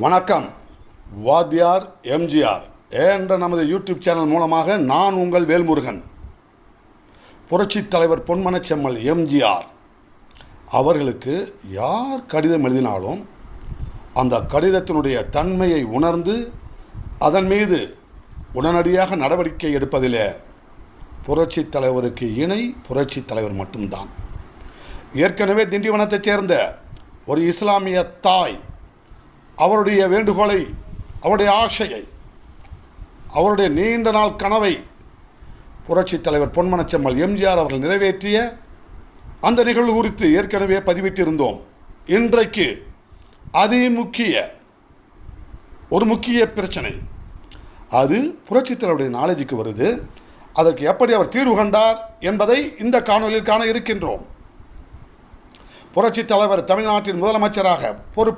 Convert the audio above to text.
வணக்கம். வாத்தியார் எம்ஜிஆர் என்ற நமது யூடியூப் சேனல் மூலமாக நான் உங்கள் வேல்முருகன். புரட்சித் தலைவர் பொன்மனச்செம்மல் எம்ஜிஆர். அவர்களுக்கு யார் கடிதம் எழுதினாலும் அந்த கடிதத்தினுடைய தன்மையை உணர்ந்து அதன் மீது உடனடியாக நடவடிக்கை எடுப்பதிலே புரட்சித் தலைவருக்கு இணை புரட்சித் தலைவர் மட்டும்தான். ஏற்கனவே திண்டிவனத்தைச் சேர்ந்த ஒரு இஸ்லாமிய தாய் அவருடைய வேண்டுகோளை அவருடைய ஆசையை அவருடைய நீண்ட நாள் கனவை புரட்சித் தலைவர் பொன்மனச்செம்மல் எம்ஜிஆர் அவர்கள் நிறைவேற்றிய அந்த நிகழ்வு குறித்து ஏற்கனவே பதிவிட்டிருந்தோம். இன்றைக்கு அதிமுக்கிய ஒரு முக்கிய பிரச்சனை. அது புரட்சித் தலைவருடைய நாலேஜுக்கு வருது. அதற்கு எப்படி அவர் தீர்வு கண்டார் என்பதை இந்த காணொலியில் காண இருக்கின்றோம். புரட்சித் தலைவர் தமிழ்நாட்டின் முதலமைச்சராக பொறுப்பு